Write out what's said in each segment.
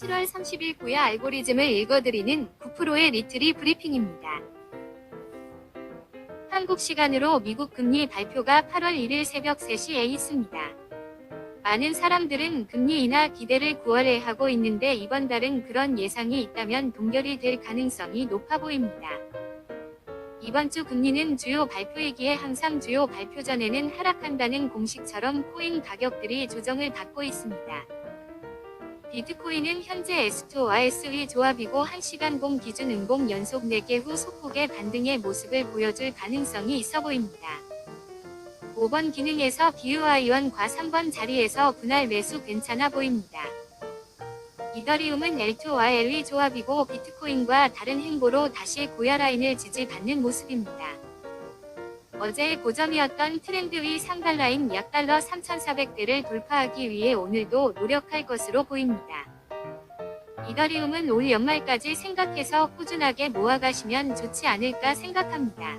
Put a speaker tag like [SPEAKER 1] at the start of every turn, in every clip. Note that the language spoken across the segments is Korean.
[SPEAKER 1] 7월 30일 고야 알고리즘을 읽어드리는 9%의 리트리 브리핑입니다. 한국 시간으로 미국 금리 발표가 8월 1일 새벽 3시에 있습니다. 많은 사람들은 금리 인하 기대를 9월에 하고 있는데 이번 달은 그런 예상이 있다면 동결이 될 가능성이 높아 보입니다. 이번 주 금리는 주요 발표이기에 항상 주요 발표 전에는 하락한다는 공식처럼 코인 가격들이 조정을 받고 있습니다. 비트코인은 현재 S2와 SV 조합이고 1시간 봉 기준 음봉 연속 4개 후 소폭의 반등의 모습을 보여줄 가능성이 있어 보입니다. 5번 기능에서 BUI원과 3번 자리에서 분할 매수 괜찮아 보입니다. 이더리움은 L2와 LE 조합이고 비트코인과 다른 행보로 다시 고야 라인을 지지받는 모습입니다. 어제의 고점이었던 트렌드 위 상단 라인 약 달러 3,400대를 돌파하기 위해 오늘도 노력할 것으로 보입니다. 이더리움은 올 연말까지 생각해서 꾸준하게 모아가시면 좋지 않을까 생각합니다.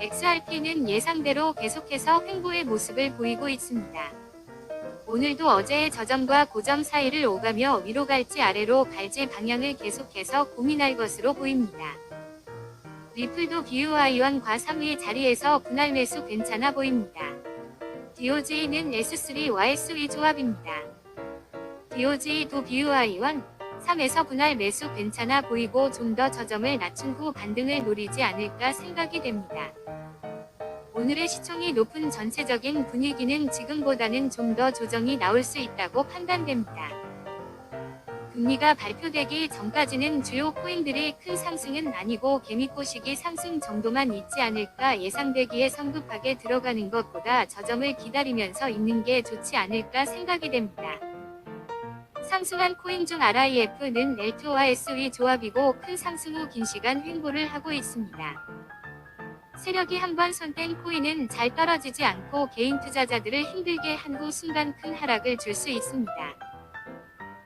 [SPEAKER 1] XRP는 예상대로 계속해서 횡보의 모습을 보이고 있습니다. 오늘도 어제의 저점과 고점 사이를 오가며 위로 갈지 아래로 갈지 방향을 계속해서 고민할 것으로 보입니다. 리플도 BUI원과 3위 자리에서 분할 매수 괜찮아 보입니다. DOG는 S3와 SV 조합입니다. DOG도 BUI원 3에서 분할 매수 괜찮아 보이고 좀 더 저점을 낮춘 후 반등을 노리지 않을까 생각이 됩니다. 오늘의 시총이 높은 전체적인 분위기는 지금보다는 좀 더 조정이 나올 수 있다고 판단됩니다. 금리가 발표되기 전까지는 주요 코인들이 큰 상승은 아니고 개미꼬시기 상승 정도만 있지 않을까 예상되기에 성급하게 들어가는 것보다 저점을 기다리면서 있는 게 좋지 않을까 생각이 됩니다. 상승한 코인 중 RIF는 L2와 SV 조합이고 큰 상승 후 긴 시간 횡보를 하고 있습니다. 세력이 한번 손뗀 코인은 잘 떨어지지 않고 개인 투자자들을 힘들게 한 후 순간 큰 하락을 줄 수 있습니다.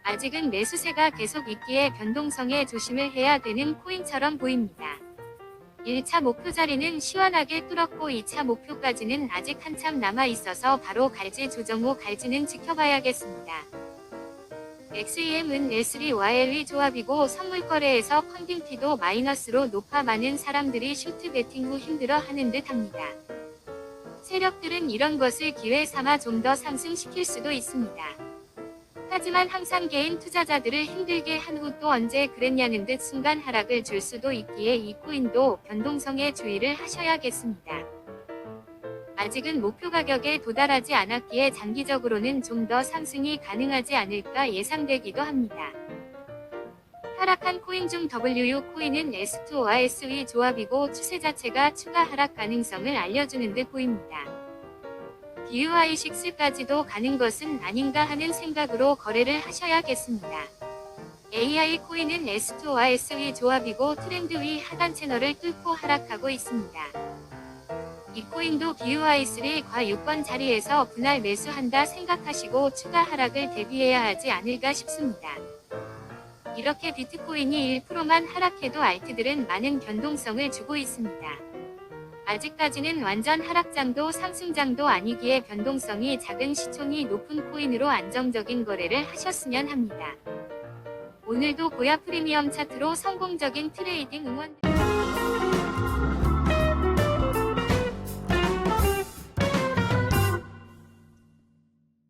[SPEAKER 1] 아직은 매수세가 계속 있기에 변동성에 조심을 해야 되는 코인처럼 보입니다. 1차 목표 자리는 시원하게 뚫었고 2차 목표까지는 아직 한참 남아 있어서 바로 갈지 조정 후 갈지는 지켜봐야겠습니다. XEM은 L3YLE 조합이고 선물 거래에서 펀딩티도 마이너스로 높아 많은 사람들이 슈트 베팅 후 힘들어 하는 듯 합니다. 세력들은 이런 것을 기회 삼아 좀 더 상승시킬 수도 있습니다. 하지만 항상 개인 투자자들을 힘들게 한 후 또 언제 그랬냐는 듯 순간 하락을 줄 수도 있기에 이 코인도 변동성에 주의를 하셔야겠습니다. 아직은 목표 가격에 도달하지 않았기에 장기적으로는 좀 더 상승이 가능하지 않을까 예상되기도 합니다. 하락한 코인 중 WU 코인은 S2와 SV 조합이고 추세 자체가 추가 하락 가능성을 알려주는 듯 보입니다. BUI6까지도 가는 것은 아닌가 하는 생각으로 거래를 하셔야겠습니다. AI 코인은 S2와 SV 조합이고 트렌드 위 하단 채널을 뚫고 하락하고 있습니다. 이 코인도 BUI3 과 6번 자리에서 분할 매수한다 생각하시고 추가 하락을 대비해야 하지 않을까 싶습니다. 이렇게 비트코인이 1%만 하락해도 알트들은 많은 변동성을 주고 있습니다. 아직까지는 완전 하락장도 상승장도 아니기에 변동성이 작은 시총이 높은 코인으로 안정적인 거래를 하셨으면 합니다. 오늘도 고야 프리미엄 차트로 성공적인 트레이딩 응원